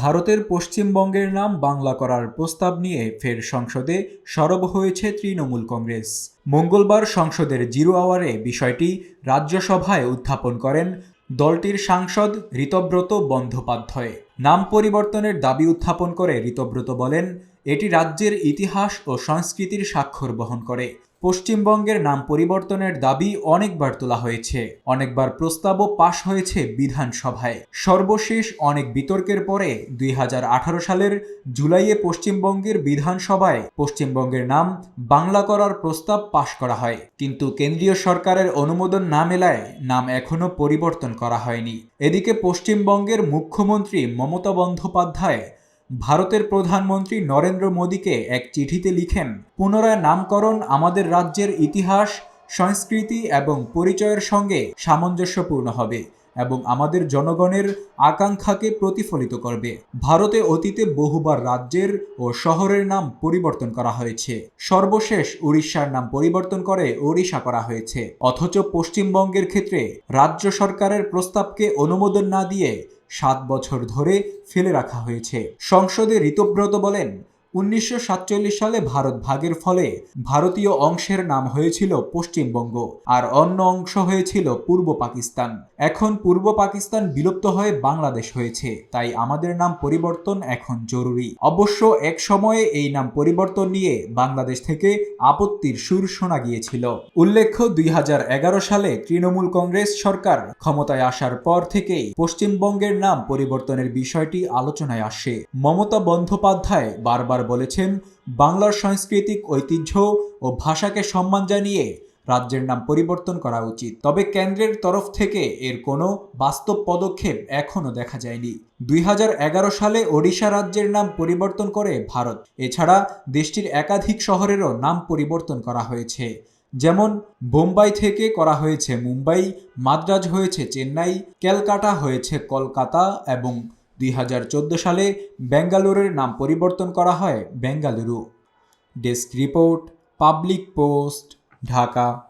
ভারতের পশ্চিমবঙ্গের নাম বাংলা করার প্রস্তাব নিয়ে ফের সংসদে সরব হয়েছে তৃণমূল কংগ্রেস। মঙ্গলবার সংসদের জিরো আওয়ারে বিষয়টি রাজ্যসভায় উত্থাপন করেন দলটির সাংসদ ঋতব্রত বন্দ্যোপাধ্যায়। নাম পরিবর্তনের দাবি উত্থাপন করে ঋতব্রত বলেন, এটি রাজ্যের ইতিহাস ও সংস্কৃতির স্বাক্ষর বহন করে। পশ্চিমবঙ্গের নাম পরিবর্তনের দাবি অনেকবার তোলা হয়েছে। অনেকবার প্রস্তাবও পাশ হয়েছে বিধানসভায়। সর্বশেষ অনেক বিতর্কের পরে দুই সালের জুলাইয়ে পশ্চিমবঙ্গের বিধানসভায় পশ্চিমবঙ্গের নাম বাংলা করার প্রস্তাব পাশ করা হয়। কিন্তু কেন্দ্রীয় সরকারের অনুমোদন না মেলায় নাম এখনও পরিবর্তন করা হয়নি। এদিকে পশ্চিমবঙ্গের মুখ্যমন্ত্রী মমতা বন্দ্যোপাধ্যায় ভারতের প্রধানমন্ত্রী নরেন্দ্র মোদীকে এক চিঠিতে লিখেন, পুনরায় নামকরণ আমাদের রাজ্যের ইতিহাস, সংস্কৃতি এবং পরিচয়ের সঙ্গে সামঞ্জস্যপূর্ণ হবে। এবং আমাদের জনগণের আকাঙ্ক্ষাকে প্রতিফলিত করবে। ভারতে অতীতে বহুবার রাজ্যের ও শহরের নাম পরিবর্তন করা হয়েছে। সর্বশেষ উড়িষ্যার নাম পরিবর্তন করে ওড়িশা করা হয়েছে। অথচ পশ্চিমবঙ্গের ক্ষেত্রে রাজ্য সরকারের প্রস্তাবকে অনুমোদন না দিয়ে সাত বছর ধরে ফেলে রাখা হয়েছে। সংসদে ঋতব্রত বলেন উনিশশো সাতচল্লিশ সালে ভারত ভাগের ফলে ভারতীয় অংশের নাম হয়েছিল পশ্চিমবঙ্গ আর অন্য অংশ হয়েছিল পূর্ব পাকিস্তান। এখন পূর্ব পাকিস্তান বিলুপ্ত হয়ে বাংলাদেশ হয়েছে, তাই আমাদের নাম পরিবর্তন এখন জরুরি। অবশ্য এক সময়ে এই নাম পরিবর্তন নিয়ে বাংলাদেশ থেকে আপত্তির সুর শোনা গিয়েছিল। উল্লেখ্য, দুই হাজার এগারো সালে তৃণমূল কংগ্রেস সরকার ক্ষমতায় আসার পর থেকেই পশ্চিমবঙ্গের নাম পরিবর্তনের বিষয়টি আলোচনায় আসে। মমতা বন্দ্যোপাধ্যায় বারবার বলেছেন, বাংলার সাংস্কৃতিক ঐতিহ্য ও ভাষাকে সম্মান জানিয়ে রাজ্যের নাম পরিবর্তন করা উচিত। তবে কেন্দ্রের তরফ থেকে এর কোনো বাস্তব পদক্ষেপ এখনও দেখা যায়নি। দুই হাজার এগারো সালে ওড়িশা রাজ্যের নাম পরিবর্তন করে ভারত। এছাড়া দেশটির একাধিক শহরেরও নাম পরিবর্তন করা হয়েছে। যেমন, বোম্বাই থেকে করা হয়েছে মুম্বাই, মাদ্রাজ হয়েছে চেন্নাই, ক্যালকাটা হয়েছে কলকাতা এবং দুই হাজার চোদ্দ সালে বেঙ্গালুরুর নাম পরিবর্তন করা হয় Bengaluru. Desk report, public post, Dhaka.